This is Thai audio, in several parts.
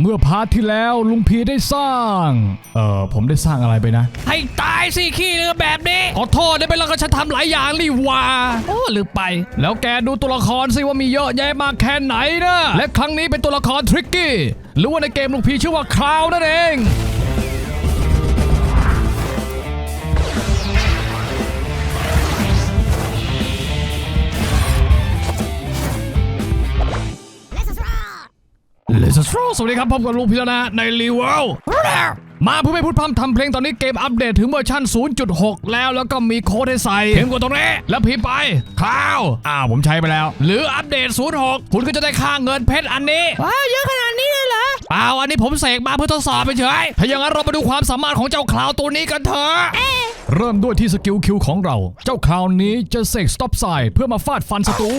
เมื่อพาร์ทที่แล้วลุงพีได้สร้าง เอ่อผมได้สร้างอะไรไปนะ ให้ตายสิขี้เรือแบบนี้ ขอโทษได้ไหมล่ะก็ฉันทำหลายอย่างนี่หว่าโอ้ลืมไป แล้วแกดูตัวละครสิว่ามีเยอะแยะมากแค่ไหนนะ และครั้งนี้เป็นตัวละครทริกกี้ หรือว่าในเกมลุงพีชื่อว่าคราวนั่นเอง สโตรสวัสดีครับพบกับลุงพีแล้วนะในรีเวลมาเพื่อไม่พูดพร่ำทำเพลงตอนนี้เกมอัปเดตถึงเวอร์ชัน0.6 แล้วแล้วก็มีโค้ดให้ใส่เพียงกดตรงนี้ แล้วพิมพ์ไปข้าวอ้าวผมใช้ไปแล้ว หรืออัปเดต 06 คุณก็จะได้ค่าเงินเพชรอันนี้ว้าวเยอะขนาดนี้เลยเหรอเปล่าอันนี้ผมเสกมาเพื่อทดสอบไปเฉยถ้าอย่างนั้นเรามาดูความสามารถของเจ้าคลาวตัวนี้กันเถอะเริ่มด้วยที่สกิลคิวของเรา เจ้าคลาวนี้จะเสกสต็อปไซด์เพื่อมาฟาดฟันศัตรู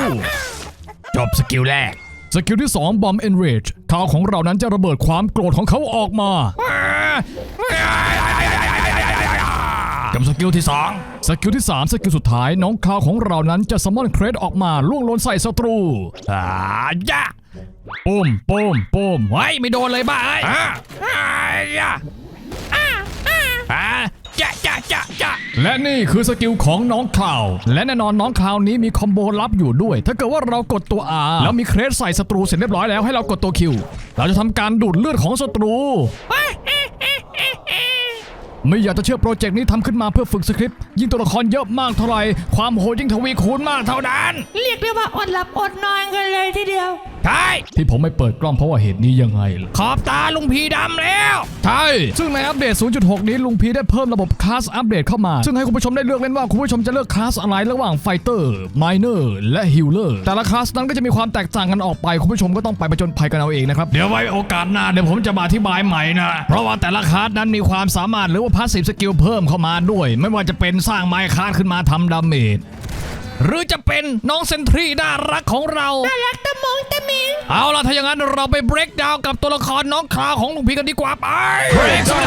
จบสกิลแรก สกิลที่2บอมเอนเรจคลาวของเรานั้นจะระเบิดความโกรธของเขาออกมา กับสกิลที่ 2 สกิลที่ 3 สกิลสุดท้ายน้องคลาวของเรานั้นจะสมอนเครดออกมาล่วงลนใส่ศัตรูอ่ายะปุ้มปุ้มปุ้มไว้ยไม่โดนเลยบ้าเอ้ยอ่าอ่ายะอ่าจะจะจะจะ และนี่คือสกิลของน้องคลาว และแน่นอนน้องคลาวนี้มีคอมโบลับอยู่ด้วย ถ้าเกิดว่าเรากดตัว R แล้วมีเครดใส่ศัตรูเสร็จเรียบร้อยแล้วให้เรากดตัว Q เราจะทำการดูดเลือดของศัตรู ไม่อยากจะเชื่อโปรเจกต์นี้ทำขึ้นมาเพื่อฝึกสคริปต์ยิ่งตัวละครเยอะมากเท่าไหร่ความโหดยิ่งทวีคูณมากเท่านั้น เรียกได้ว่าอดหลับอดนอนกันเลยทีเดียว ใช่ที่ผมไม่เปิดกล้องเพราะว่าเหตุนี้ยังไงล่ะขอบตาลุงพีดำแล้ว ใช่ ซึ่งในอัปเดต 0.6 นี้ลุงพีได้เพิ่มระบบคลาสอัปเดตเข้ามา ซึ่งให้คุณผู้ชมได้เลือกเล่นว่าคุณผู้ชมจะเลือกคลาสอะไรระหว่างไฟเตอร์ไมเนอร์และฮิลเลอร์แต่ละคลาสนั้นก็จะมีความแตกต่างกันออกไปคุณผู้ชมก็ต้องไปประจนภัยกันเอาเองนะครับเดี๋ยวไว้โอกาสหน้าเดี๋ยวผมจะมาอธิบายใหม่นะเพราะว่าแต่ละคลาสนั้นมีความสามารถหรือว่าพาสซีฟสกิลเพิ่มเข้ามาด้วย ไม่ว่าจะเป็นสร้างไมค์คลาสขึ้นมาทำดาเมจหรือจะเป็นน้องเซนทรีน่ารักของเราน่ารักตะมงตะมิง เอาล่ะถ้าอย่างนั้นเราไปเบรกดาวกับตัวละครน้องคลาวของลุงพีกันดีกว่าไป Break down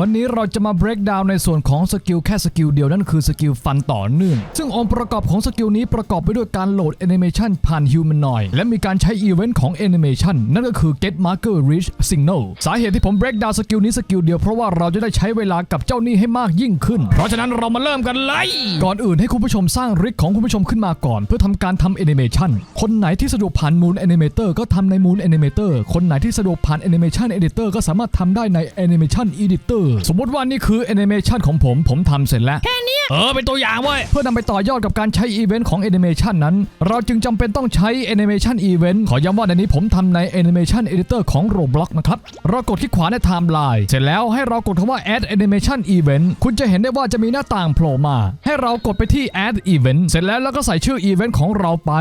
วันนี้เราจะมาเบรกดาวในส่วนของสกิลแค่สกิลเดียวนั่นคือสกิลฟันต่อเนื่อง ซึ่งองค์ประกอบของสกิลนี้ประกอบไปด้วยการโหลดแอนิเมชันผ่านฮิวแมนอยและมีการใช้อีเวนต์ของแอนิเมชันนั่นก็คือ get marker reach signal สาเหตุที่ผมเบรกดาวสกิลนี้สกิลเดียวเพราะว่าเราจะได้ใช้เวลากับเจ้านี่ให้มากยิ่งขึ้น เพราะฉะนั้นเรามาเริ่มกันเลยก่อนอื่นให้คุณผู้ชมสร้างริกของคุณผู้ชมขึ้นมาก่อน เพื่อทำการทำแอนิเมชันคนไหนที่สะดวกผ่านมูนแอนิเมเตอร์ก็ทำในมูนแอนิเมเตอร์คนไหนที่สะดวกผ่านแอนิเมชันเอดิเตอร์ก็สามารถทำได้ในแอนิเมชันอีดิเตอร์สมมติว่านี่คือแอนิเมชันของผม ผมทำเสร็จแล้ว แค่เนี้ยเออ เป็นตัวอย่างเว้ย เพื่อนำไปต่อยอดกับการใช้อีเวนต์ของแอนิเมชันนั้น เราจึงจำเป็นต้องใช้แอนิเมชันอีเวนต์ขอย้ำว่าในนี้ผมทำในแอนิเมชันเอดิเตอร์ของ Roblox นะครับเรากดคลิกขวาในไทม์ไลน์เสร็จแล้วให้เรากดคำว่า add animation event คุณจะเห็นได้ว่าจะมีหน้าต่างโผล่มา ให้เรากดไปที่ add event เสร็จแล้วแล้วก็ใส่ชื่ออีเวนต์ของเราไป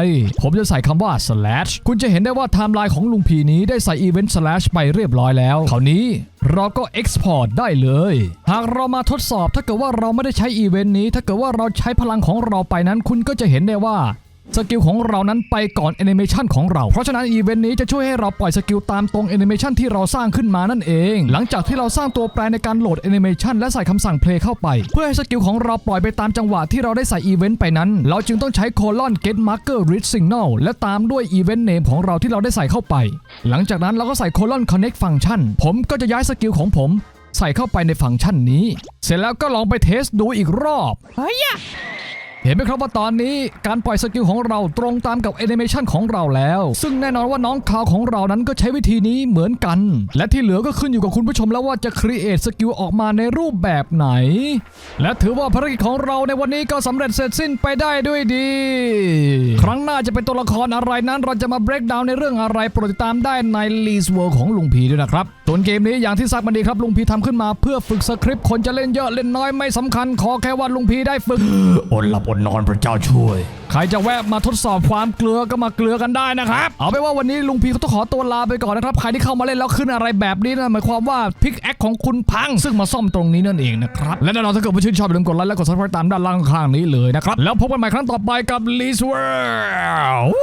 ผมจะใส่คำว่า slash คุณจะเห็นได้ว่าไทม์ไลน์ของลุงพีนี้ได้ใส่อีเวนต์ slash ไปเรียบร้อยแล้วคราวนี้เราก็ export ได้เลย หากเรามาทดสอบถ้าเกิดว่าเราไม่ได้ใช้อีเวนต์นี้ ถ้าเกิดว่าเราใช้พลังของเราไปนั้น คุณก็จะเห็นได้ว่า สกิลของเรานั้นไปก่อนแอนิเมชันของเรา เพราะฉะนั้นอีเวนต์นี้จะช่วยให้เราปล่อยสกิลตามตรงแอนิเมชันที่เราสร้างขึ้นมานั่นเอง หลังจากที่เราสร้างตัวแปรในการโหลดแอนิเมชันและใส่คำสั่งเพลย์เข้าไป เพื่อให้สกิลของเราปล่อยไปตามจังหวะที่เราได้ใส่อีเวนต์ไปนั้น เราจึงต้องใช้ colon get marker read signal และตามด้วย event name ของเราที่เราได้ใส่เข้าไป หลังจากนั้นเราก็ใส่ colon connect function ผมก็จะย้ายสกิลของผม ใส่เข้าไปในฟังก์ชันนี้ เสร็จแล้วก็ลองไปเทสดูอีกรอบเฮ้ย เห็นไหมครับว่าตอนนี้การปล่อยสกิลของเราตรงตามกับแอนิเมชันของเราแล้ว ซึ่งแน่นอนว่าน้องคาวของเรานั้นก็ใช้วิธีนี้เหมือนกัน และที่เหลือก็ขึ้นอยู่กับคุณผู้ชมแล้วว่าจะครีเอทสกิลออกมาในรูปแบบไหน และถือว่าภารกิจของเราในวันนี้ก็สำเร็จเสร็จสิ้นไปได้ด้วยดี ครั้งหน้าจะเป็นตัวละครอะไรนั้นเราจะมาเบรกดาวในเรื่องอะไรโปรดติดตามได้ใน l e a s World ของลุงพีด้วยนะครับส่วนเกมนี้อย่างที่ซักมันดีครับลุงพีทำขึ้นมาเพื่อฝึกสคริปต์คนจะเล่นเยอะเล่นน้อยไม่สำคัญขอแค่ว่าลุงพีได้ฝึกอดหลับอดนอนพระเจ้าช่วย ใครจะแวะมาทดสอบความเกลือก็มาเกลือกันได้นะครับ เอาไปนว่าวันนี้ลุงพีเขาต้องขอตัวลาไปก่อนนะครับ ใครที่เข้ามาเล่นแล้วขึ้นอะไรแบบนี้นะหมายความว่าพิกแอคของคุณพัง ซึ่งมาซ่อมตรงนี้นั่นเองนะครับ และแน่นอนถ้าเกิดว่าชื่นชอบอย่าลืมกดไลค์และกดซับสไครต์ตามด้านล่างข้างนี้เลยนะครับ แล้วพบกันใหม่ครั้งต่อไปกับ l e a s World